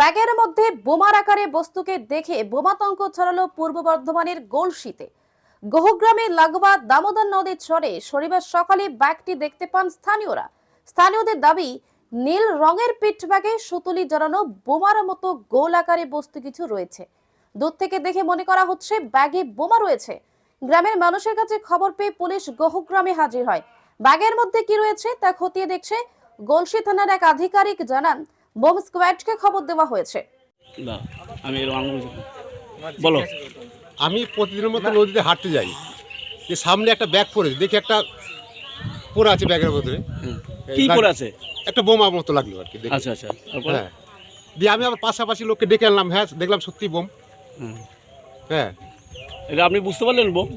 ব্যাগের মধ্যে বোমার আকারে বস্তুকে দেখে বোমাতঙ্ক ছড়ালো পূর্ব বর্ধমানের গোলশিতে। গহগ্রামে লাগোয়া দামোদর নদীর চরে শনিবার সকালে ব্যাগটি দেখতে পান স্থানীয়রা। স্থানীয়দের দাবি, নীল রঙের পিঠ ব্যাগে সুতুলি জড়ানো বোমার মতো গোল আকারে বস্তু কিছু রয়েছে। দূর থেকে দেখে মনে করা হচ্ছে, ব্যাগে বোমা রয়েছে। গ্রামের মানুষের কাছে খবর পেয়ে পুলিশ গহগ্রামে হাজির হয়। ব্যাগের মধ্যে কি রয়েছে তা খতিয়ে দেখছে গোলসি থানার এক আধিকারিক জানান বোম স্কোয়াডকে খবর দেওয়া হয়েছে। না আমি বলো। আমি প্রতিদিনের মতো নদীতে হাঁটতে যাই। যে সামনে একটা ব্যাগ পড়েছে দেখি একটা পড়ে আছে ব্যাগের মধ্যে। কি করে আছে? একটা বোমা মতো লাগল আর কি আচ্ছা আচ্ছা হ্যাঁ। দিয়ে আমি আবার পাশাপাশি লোককে ডেকে আনলাম হ্যাঁ দেখলাম সত্যি বোম। হুম। হ্যাঁ। এটা আপনি বুঝতে পারলেন বোম?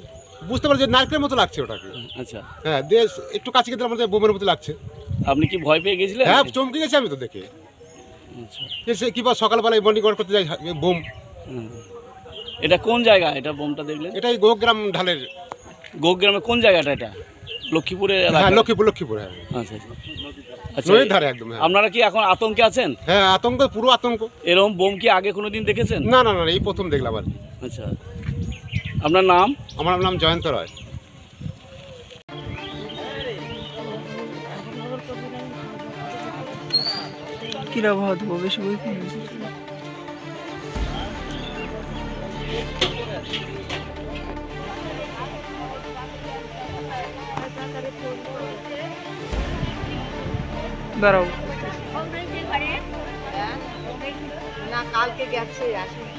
বুঝতে পারছি যে নারকেলের মতো লাগছে ওটাকে। আচ্ছা। হ্যাঁ দিয়ে একটু কাছে গেলে আমাদের বোমের মতো লাগছে। আপনি কি ভয় পেয়ে গেছিলেন? হ্যাঁ চমকে গেছি আমি তো দেখে। সে কি বল সকালবেলায় ওয়াক করতে যাই বোম। এটা কোন জায়গা? এটা বোমটা দেখলেন? এটাই গোগ্রাম ঢালের। গোগ্রামে কোন জায়গাটা এটা? লক্ষ্মীপুরের হ্যাঁ লক্ষ্মীপুর লক্ষ্মীপুর হ্যাঁ। আচ্ছা আচ্ছা। আচ্ছা নদীর ধারে একদম হ্যাঁ। আপনারা কি এখন আতঙ্কে আছেন? হ্যাঁ আতঙ্ক পুরো আতঙ্ক। এরকম বোম কি আগে কোনোদিন দেখেছেন? না না না এই প্রথম দেখলাম আর আচ্ছা। আপনার নাম? আমার নাম জয়ন্ত রায়। কিরা ভাত দেবো বেশি বই দাঁড়াও। না কালকে গেছে আসেনি।